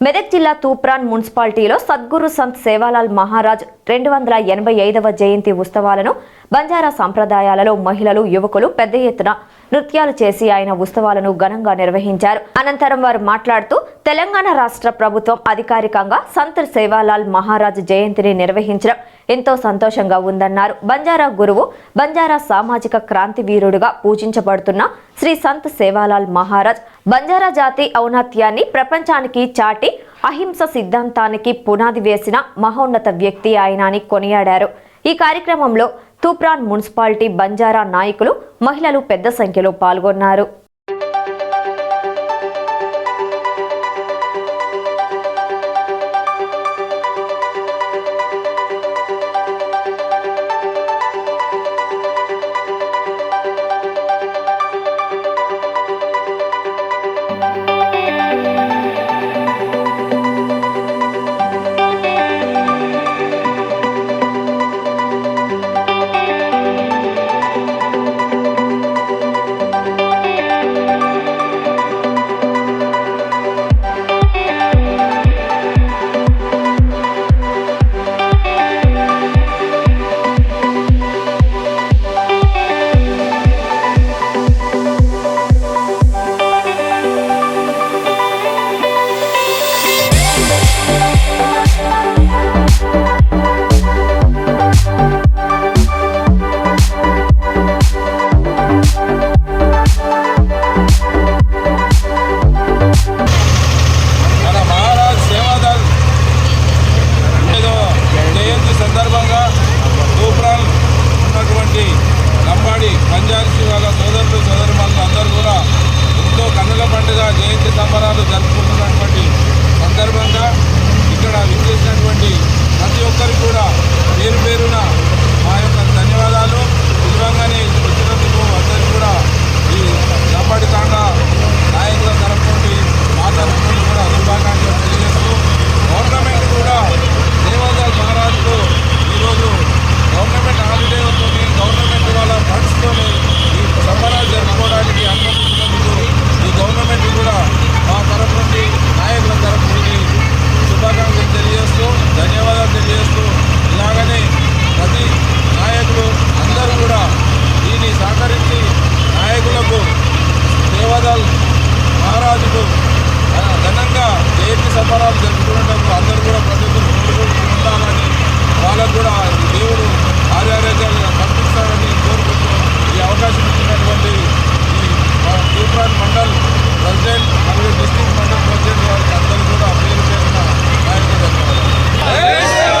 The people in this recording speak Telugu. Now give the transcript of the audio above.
మెదక్ జిల్లా తూప్రాన్ మున్సిపాలిటీలో సద్గురు సంత్ సేవాలాల్ మహారాజ్ రెండు వందల ఎనభై ఐదవ జయంతి ఉత్సవాలను బంజారా సంప్రదాయాలలో మహిళలు యువకులు పెద్ద ఎత్తున నృత్యాలు చేసి ఆయన ఉత్సవాలను ఘనంగా నిర్వహించారు. అనంతరం వారు మాట్లాడుతూ తెలంగాణ రాష్ట్ర ప్రభుత్వం అధికారికంగా సంత్ సేవాలాల్ మహారాజ్ జయంతిని నిర్వహించడం ఎంతో సంతోషంగా ఉందన్నారు. బంజారా గురువు బంజారా సామాజిక క్రాంతి వీరుడుగా పూజించబడుతున్న శ్రీ సంత్ సేవాలాల్ మహారాజ్ బంజారా జాతి ఔన్నత్యాన్ని ప్రపంచానికి చాటి అహింస సిద్ధాంతానికి పునాది వేసిన మహోన్నత వ్యక్తి ఆయన అని కొనియాడారు. ఈ కార్యక్రమంలో తూప్రాన్ మున్సిపాలిటీ బంజారా నాయకులు మహిళలు పెద్ద సంఖ్యలో పాల్గొన్నారు. వ్యాపారాలు సంబరాలు జరుపుకునేటప్పుడు అందరూ కూడా ప్రతి ఒక్కరు ఉండాలని వాళ్ళకు కూడా ఈ దేవుడు ఆర్యారోగ్యాలు కల్పిస్తారని కోరుకుంటూ ఈ అవకాశం ఇచ్చినటువంటి ఈ మా తూప్రాన్ మండల్ ప్రెసిడెంట్ మరియు డిస్ట్రిక్ట్ మండల్ ప్రెసిడెంట్ వారికి అందరూ కూడా పేరు పేరున నా యొక్క ధన్యవాదాలు